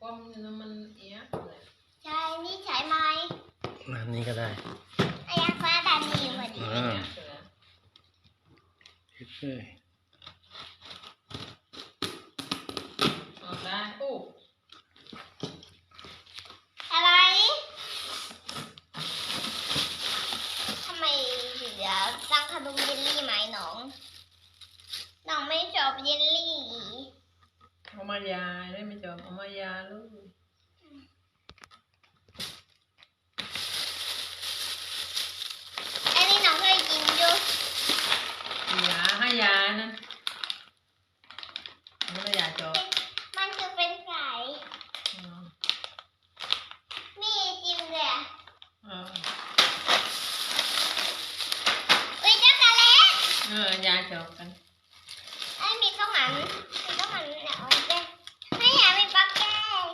ป้อมเนี่ยนะมันเอียะเลยใช่นี่ใช้ไหมน้ำนี้ก็ได้ไอ้ยัฟ้าแบบนี้พอดีอ่าเฮ็ดเลยเได้โอ้อะไรทำไมถึงเดี๋งขนมเยลลี่ไหมน้องน้องไม่ชอบเยลลี่ เอามายาได้ไหมจอมเอามายาลูก อันนี้น้องเคยกินดูยาให้ยานั่นไม่ได้ยาจอบมันคือเป็นไก่อ๋อมีจิ้มเลยอะเอออุ้ยช็อกโกแลตเออยาจอบกัน ไอ้ยมีข้าวหมันมีข้าวหมันเนี่ยเอาไปไม่อยากมีปลาแก้ว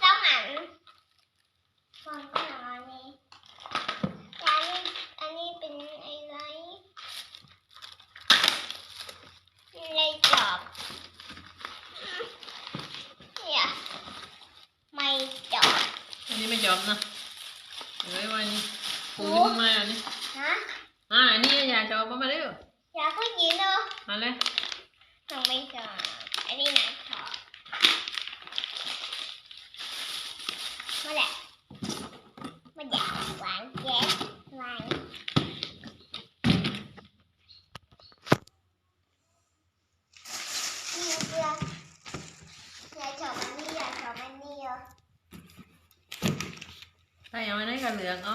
ข้าวหมันวางข้างหลังอันนี้อันนี้อันนี้เป็นอะไร อะไรจอบเนี่ยไม่จอบอันนี้ไม่จอบนะเอ้ยวันนี้ปูที่มาอันนี้ฮะอ่าอันนี้ยาจอบมามาเร็วอยากก็กินเนอะมาเลยน้องไม่จอบอั ถ้าอย่างได้กับเหลืองเอ้า